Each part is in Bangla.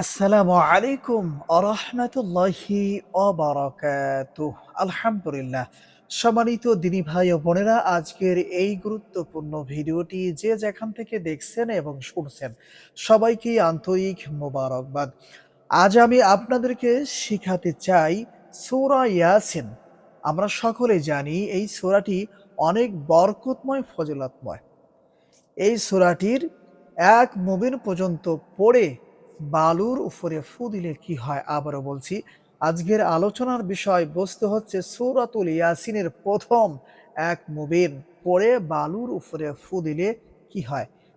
আসসালামু আলাইকুম আরহামতুল্লাহি অবরাকাতুহ আলহামদুলিল্লাহ। সম্মানিত দিনী ভাই ও বোনেরা, আজকের এই গুরুত্বপূর্ণ ভিডিওটি যে যেখান থেকে দেখছেন এবং শুনছেন, সবাইকে আন্তরিক মোবারকবাদ। আজ আমি আপনাদেরকে শিখাতে চাই সূরা ইয়াসিন। আমরা সকলে জানি এই সূরাটি অনেক বরকতময়, ফজিলতময়। এই সূরাটির এক মুমিন পর্যন্ত পড়ে বালুর উপরে ফু দিলে কি হয়? আবারও বলছি, আজকের আলোচনার বিষয় বস্তু হচ্ছে সৌরাতুল ইয়াসিনের প্রথম এক মুবিন। পরে বালুর উপরে ফু দিলে কি হয়?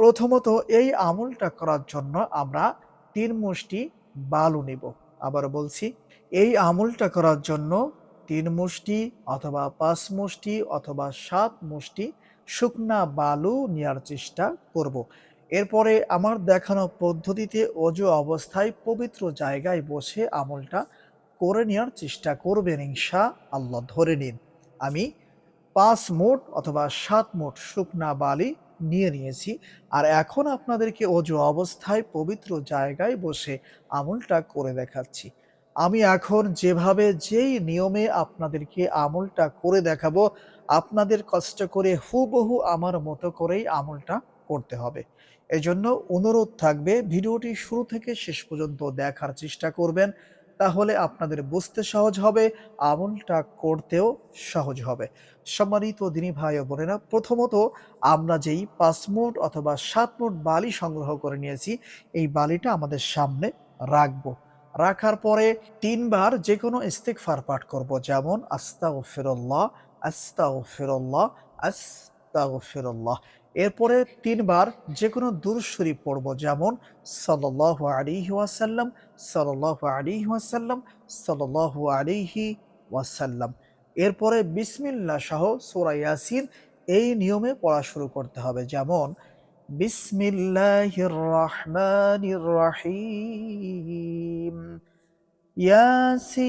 প্রথমত এই আমলটা করার জন্য আমরা তিন মুষ্টি বালু নেব আবার বলছি, এই আমলটা করার জন্য তিন মুষ্টি অথবা পাঁচ মুষ্টি অথবা সাত মুষ্টি শুকনা বালু নেওয়ার চেষ্টা করব। এরপরে আমার দেখানো পদ্ধতিতে অজু অবস্থায় পবিত্র জায়গায় বসে আমলটা করে নেওয়ার চেষ্টা করবেন ইনশা আল্লাহ ধরে নিন, আমি পাঁচ মোট অথবা সাত মোট শুকনা বালি নিয়ে নিয়েছি। আর এখন আপনাদেরকে অজু অবস্থায় পবিত্র জায়গায় বসে আমলটা করে দেখাচ্ছি। আমি এখন যেভাবে যেই নিয়মে আপনাদেরকে আমলটা করে দেখাবো, আপনাদের কষ্ট করে হুবহু আমার মতো করেই আমলটা করতে হবে। এজন্য অনুরোধ থাকবে, ভিডিওটি শুরু থেকে শেষ পর্যন্ত দেখার চেষ্টা করবেন। তাহলে আপনাদের বুঝতে সহজ হবে, আমলটা করতেও সহজ হবে। সম্মানিত দিনী ভাই ও বোনেরা, প্রথমত আমরা যেই পাঁচ মুট অথবা সাত মুট বালি সংগ্রহ করে নিয়েছি, এই বালিটা আমাদের সামনে রাখব। রাখার পরে তিনবার যে কোনো ইস্তেকফার পাঠ করব, যেমন আস্তা ও ফিরল্লাহ এরপরে তিনবার যে কোনো দুরুদ পড়ব, যেমন সাল্লাল্লাহু আলাইহি ওয়াসাল্লাম, সাল্লাল্লাহু আলাইহি ওয়াসাল্লাম, সাল্লাল্লাহু আলাইহি ওয়াসাল্লাম। এরপরে বিসমিল্লাহ সহ সূরা ইয়াসিন এই নিয়মে পড়া শুরু করতে হবে, যেমন, বিসমিল্লাহির রহমানির রহিম, ইয়াসিন।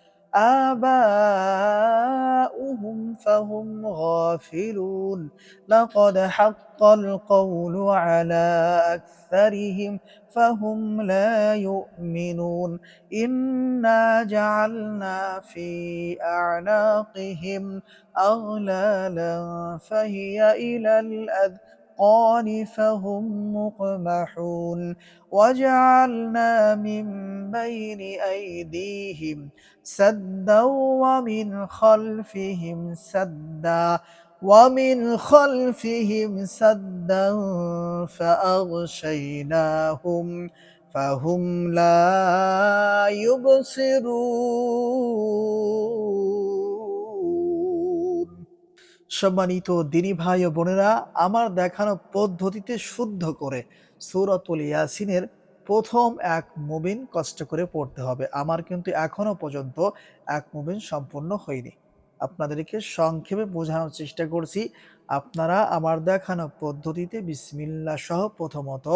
آباؤهم فهم غافلون. لقد حق القول على أكثرهم فهم لا يؤمنون. إنا جعلنا في أعناقهم أغلالا فهي إلى الأذقان الأذقان فهم مقمحون وجعلنا من بين أيديهم سدا ومن خلفهم سدا ومن خلفهم سدا فأغشيناهم فهم لا يبصرون সম্মানিত দিনী ভাই ও বোনেরা, আমার দেখানো পদ্ধতিতে শুদ্ধ করে সুরতুল ইয়াসিনের প্রথম এক মুবিন কষ্ট করে পড়তে হবে। আমার কিন্তু এখনও পর্যন্ত এক মুবিন সম্পূর্ণ হয়নি। আপনাদেরকে সংক্ষেপে বোঝানোর চেষ্টা করছি। আপনারা আমার দেখানো পদ্ধতিতে বিসমিল্লা সহ প্রথমত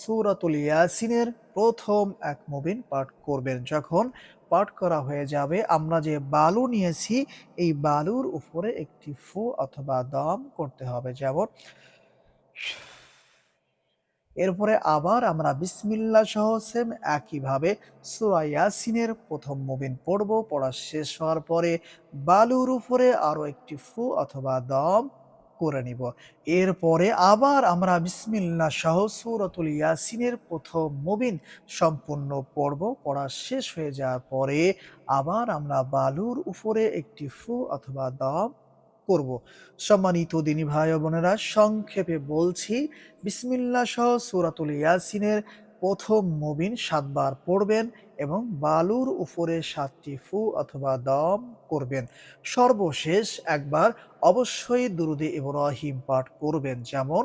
সুরাতুল ইয়াসিনের প্রথম এক মুবিন পাঠ করবেন। যখন পাঠ করা হয়ে যাবে, আমরা যে বালু নিয়েছি, এই বালুর উপরে একটি ফু অথবা দম করতে হবে। যেমন এরপরে আবার আমরা বিসমিল্লা সহ সেম একইভাবে সুরা ইয়াসিনের প্রথম মুবিন পড়ব। পড়া শেষ হওয়ার পরে বালুর উপরে আরও একটি ফু অথবা দম করে নিব। এরপরে আবার আমরা বিসমিল্লা সহ সুরতুল ইয়াসিনের প্রথম মুবিন সম্পূর্ণ পড়ব। পড়া শেষ হয়ে যাওয়ার পরে আবার আমরা বালুর উপরে একটি ফু অথবা দম করব। সম্মানিত দিনী ভাই বোনেরা, সংক্ষেপে বলছি বিসমিল্লা সহ সুরাতুল ইয়াসিনের প্রথম মুবিন সাতবার পড়বেন এবং বালুর উপরে সাতটি ফু অথবা দম করবেন। সর্বশেষ একবার অবশ্যই দুরুদে ইব্রাহিম পাঠ করবেন। যেমন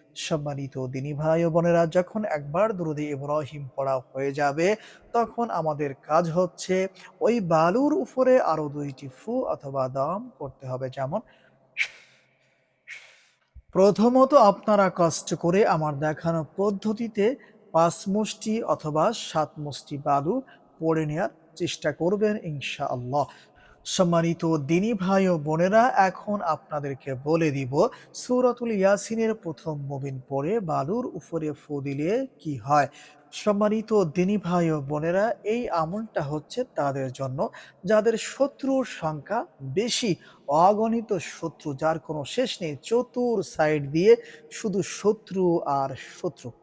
সম্মানিত দিনী ভাই ও বোনেরা, যখন একবার দুরুদে ইব্রাহিম পড়া হয়ে যাবে, তখন আমাদের কাজ হচ্ছে ওই বালুর উপরে আরও দুইটি ফু অথবা দম করতে হবে। যেমন, প্রথমত আপনারা কষ্ট করে আমার দেখানো পদ্ধতিতে পাঁচ মুষ্টি অথবা সাত মুষ্টি বালু পড়ে নেওয়ার চেষ্টা করবেন ইনশাআল্লাহ। সম্মানিত দিনী ভাই ও বোনেরা, এখন আপনাদেরকে বলে দিব, সূরাতুল ইয়াসিনের প্রথম মুবিন পড়ে বালুর উপরে ফু দিলে কি হয়? সম্মানিত দিনী ভাই ও বোনেরা, এই আমলটা হচ্ছে তাদের জন্য, যাদের শত্রুর সংখ্যা বেশি, অগণিত শত্রু, যার কোনো শেষ নেই। চতুর সাইড দিয়ে শুধু শত্রু আর শত্রু।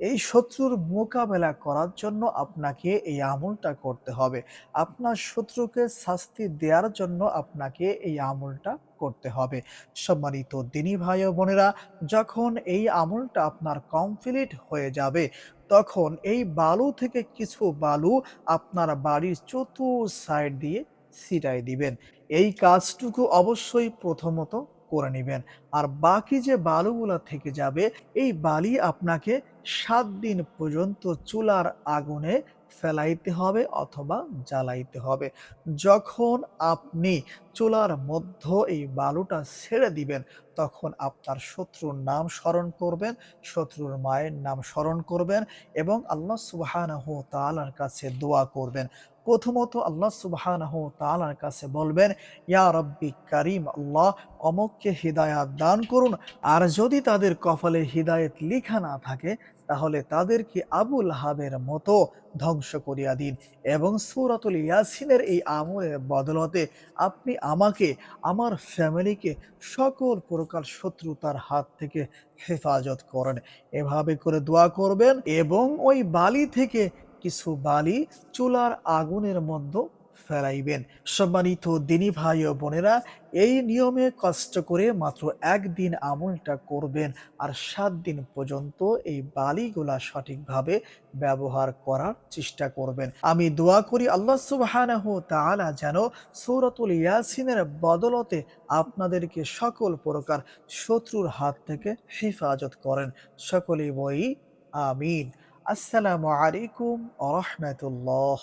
এই শত্রুর মোকাবেলা করার জন্য আপনাকে এই আমলটা করতে হবে। আপনার শত্রুকে শাস্তি দেওয়ার জন্য আপনাকে এই আমলটা করতে হবে। সম্মানিত দিনী ভাই ও বোনেরা, যখন এই আমলটা আপনার কমপ্লিট হয়ে যাবে, তখন এই বালু থেকে কিছু বালু আপনার বাড়ির চতুর সাইড দিয়ে ছিটাই দিবেন। এই কাজটুকু অবশ্যই প্রথমত করে নেবেন। আর বাকি যে বালুগুলো থেকে যাবে, এই বালি আপনাকে সাত দিন পর্যন্ত চুলার আগুনে ফেলাইতে হবে অথবা জ্বালাইতে হবে। যখন আপনি চুলার মধ্য এই বালুটা ছেড়ে দিবেন, তখন আপনার শত্রুর নাম স্মরণ করবেন, শত্রুর মায়ের নাম স্মরণ করবেন এবং আল্লাহ সুবহানাহু তাআলার কাছে দোয়া করবেন। প্রথমত আল্লাহ সুবহানাহু তাআলার কাছে বলবেন, ইয়া রব্বি কারিম, আল্লাহ অমককে হিদায়াত দান করুন। আর যদি তাদের কপালে হিদায়ত লিখা না থাকে তাহলে তাদেরকে আবুল হাবের মতো ধ্বংস করিয়া দিন। এবং সূরাতুল ইয়াসিনের এই আমলের বদলতে আপনি আমাকে, আমার ফ্যামিলিকে সকল প্রকার শত্রুতার হাত থেকে হেফাজত করেন। এভাবে করে দোয়া করবেন এবং ওই বালি থেকে কিছু বালি চুলার আগুনের মধ্যে ফেলাইবেন। সম্মানিত দিনী ভাই ও বোনেরা, এই নিয়মে কষ্ট করে মাত্র একদিন আমলটা করবেন আর সাত দিন পর্যন্ত এই বালিগুলা সঠিকভাবে ব্যবহার করার চেষ্টা করবেন। আমি দোয়া করি আল্লাহ সুবহানাহু তাআলা যেন সূরাতুল ইয়াসিনের বদলতে আপনাদেরকে সকল প্রকার শত্রুর হাত থেকে হেফাজত করেন। সকলেই বই আমিন। আসসালামু আলাইকুম ওয়া রাহমাতুল্লাহ।